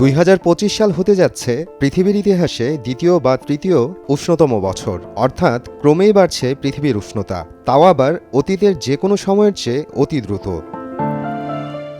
দুই হাজার পঁচিশ সাল হতে যাচ্ছে পৃথিবীর ইতিহাসে দ্বিতীয় বা তৃতীয় উষ্ণতম বছর। অর্থাৎ ক্রমেই বাড়ছে পৃথিবীর উষ্ণতা। তাও আবার অতীতের যে কোনো সময়ের চেয়ে অতি দ্রুত।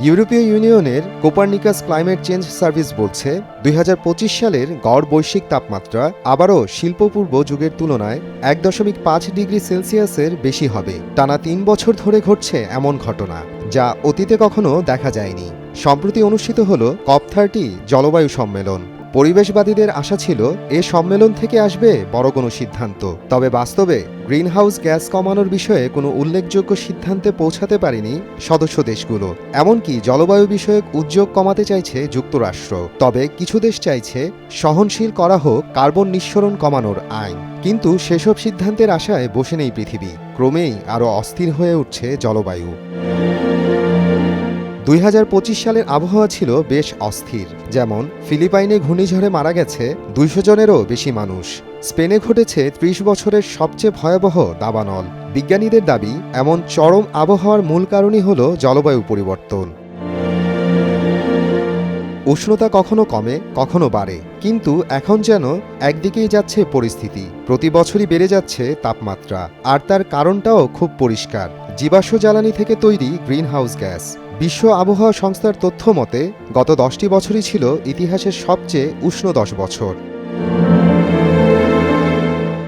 ইউরোপীয় ইউনিয়নের কোপার্নিকাস ক্লাইমেট চেঞ্জ সার্ভিস বলছে, দুই হাজার পঁচিশ সালের গড় বৈশ্বিক তাপমাত্রা আবারও শিল্পপূর্ব যুগের তুলনায় এক দশমিক পাঁচ ডিগ্রি সেলসিয়াসের বেশি হবে। টানা তিন বছর ধরে ঘটছে এমন ঘটনা, যা অতীতে কখনো দেখা যায়নি। সম্প্রতি অনুষ্ঠিত হল কপ থার্টি জলবায়ু সম্মেলন। পরিবেশবাদীদের আশা ছিল এ সম্মেলন থেকে আসবে বড় কোনো সিদ্ধান্ত। তবে বাস্তবে গ্রিনহাউস গ্যাস কমানোর বিষয়ে কোনো উল্লেখযোগ্য সিদ্ধান্তে পৌঁছাতে পারেনি সদস্য দেশগুলো। এমনকি জলবায়ু বিষয়ক উদ্যোগ কমাতে চাইছে যুক্তরাষ্ট্র। তবে কিছু দেশ চাইছে সহনশীল করা হোক কার্বন নিঃসরণ কমানোর আইন। কিন্তু সেসব সিদ্ধান্তের আশায় বসে নেই পৃথিবী। ক্রমেই আরও অস্থির হয়ে উঠছে জলবায়ু। দুই হাজার পঁচিশ সালের আবহাওয়া ছিল বেশ অস্থির। যেমন, ফিলিপাইনে ঘূর্ণিঝড়ে মারা গেছে দুইশো জনেরও বেশি মানুষ। স্পেনে ঘটেছে ত্রিশ বছরের সবচেয়ে ভয়াবহ দাবানল। বিজ্ঞানীদের দাবি, এমন চরম আবহাওয়ার মূল কারণই হল জলবায়ু পরিবর্তন। উষ্ণতা কখনো কমে, কখনো বাড়ে। কিন্তু এখন যেন একদিকেই যাচ্ছে পরিস্থিতি। প্রতি বছরই বেড়ে যাচ্ছে তাপমাত্রা। আর তার কারণটাও খুব পরিষ্কার। জীবাশ্ম জ্বালানি থেকে তৈরি গ্রিনহাউস গ্যাস। বিশ্ব আবহাওয়া সংস্থার তথ্য মতে, গত দশটি বছরই ছিল ইতিহাসের সবচেয়ে উষ্ণ দশ বছর।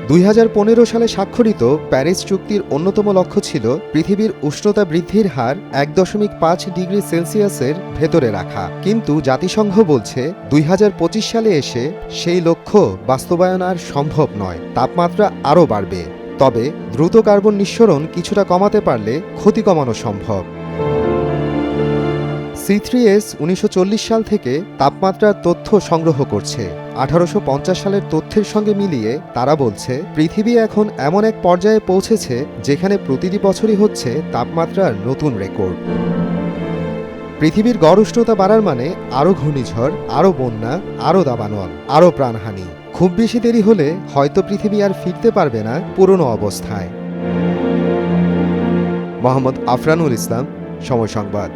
দুই হাজার পনেরো সালে স্বাক্ষরিত প্যারিস চুক্তির অন্যতম লক্ষ্য ছিল পৃথিবীর উষ্ণতা বৃদ্ধির হার এক দশমিক পাঁচ ডিগ্রি সেলসিয়াসের ভেতরে রাখা। কিন্তু জাতিসংঘ বলছে, দুই হাজার পঁচিশ সালে এসে সেই লক্ষ্য বাস্তবায়ন আর সম্ভব নয়, তাপমাত্রা আরও বাড়বে। তবে দ্রুত কার্বন নিঃসরণ কিছুটা কমাতে পারলে ক্ষতি কমানো সম্ভব। সি থ্রি এস উনিশশো চল্লিশ সাল থেকে তাপমাত্রার তথ্য সংগ্রহ করছে। আঠারোশো পঞ্চাশ সালের তথ্যের সঙ্গে মিলিয়ে তারা বলছে, পৃথিবী এখন এমন এক পর্যায়ে পৌঁছেছে যেখানে প্রতিটি বছরই হচ্ছে তাপমাত্রার নতুন রেকর্ড। পৃথিবীর গড় উষ্ণতা বাড়ার মানে আরও ঘূর্ণিঝড়, আরও বন্যা, আরও দাবানল, আরও প্রাণহানি। খুব বেশি দেরি হলে হয়তো পৃথিবী আর ফিরতে পারবে না পুরনো অবস্থায়। মোহাম্মদ আফরানুল ইসলাম, সময় সংবাদ।